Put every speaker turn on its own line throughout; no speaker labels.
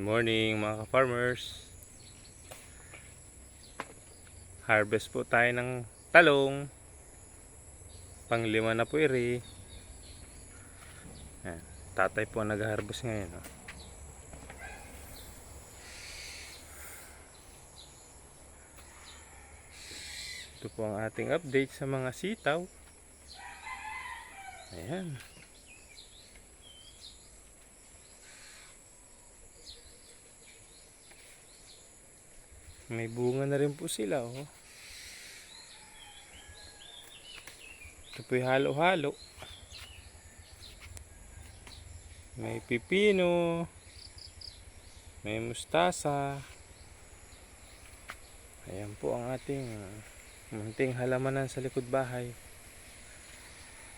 Morning mga ka-farmers. Harvest po tayo ng talong. Panglima na po iri. Yan. Tatay po nag-harvest ngayon. Oh. Ito po ang ating update sa mga sitaw. Ayan. May bunga na rin po sila, oh. Ito po'y halo-halo. May pipino. May mustasa. Ayan po ang ating uh, munting halamanan sa likod bahay.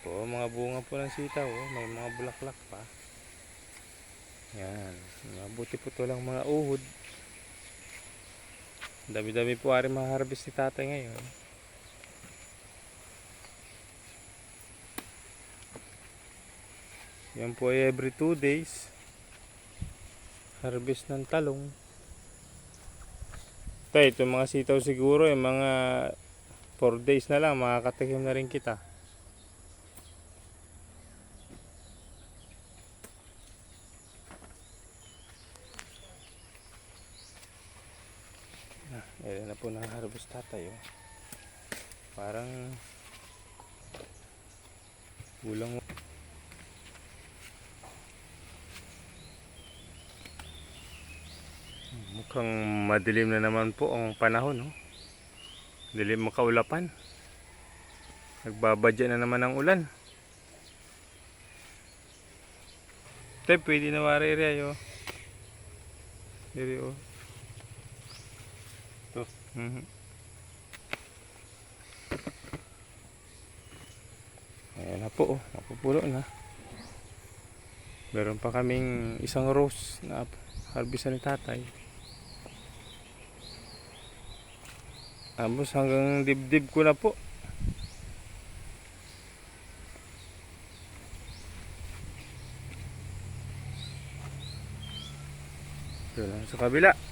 Po, mga bunga po ng sitaw, oh. May mga bulaklak pa. Yan. Mabuti po to lang mga uhod. Dami-dami po ari maharvest ni tatay ngayon. Yan po ay every 2 days. Harvest ng talong. Tay, itong mga sitaw siguro, yung mga 4 days na lang, makakatikim na rin kita. Ayan na po nakaharvest tatay oh. Parang Kulang Mukhang madilim na naman po ang panahon oh. Dilim makaulapan Nagbabadya na naman ang ulan Tay, pwede na wari rin oh. Diri oh. Mhm. Ayan na po, oh. napupulo na. Meron pa kaming isang rose na harvest ni tatay. Tapos hanggang dibdib ko na po. Lang sa kabila.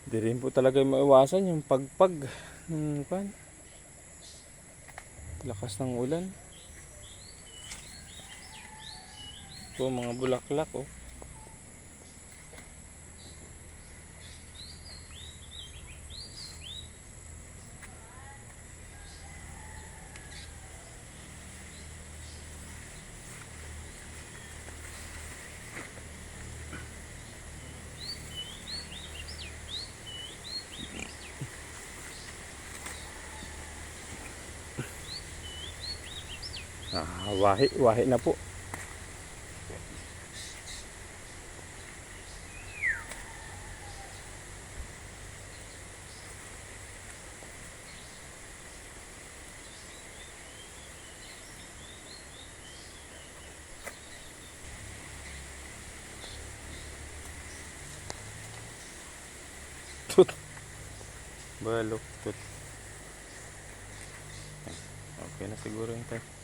Baba muna natin. Di rin po talaga maiwasan yung pagpag ng pan. Lakas ng ulan. Po mga bulaklak oh. Ah, wahi, wahi na po. Tut. Balok tut. Okay na siguro yung tayo.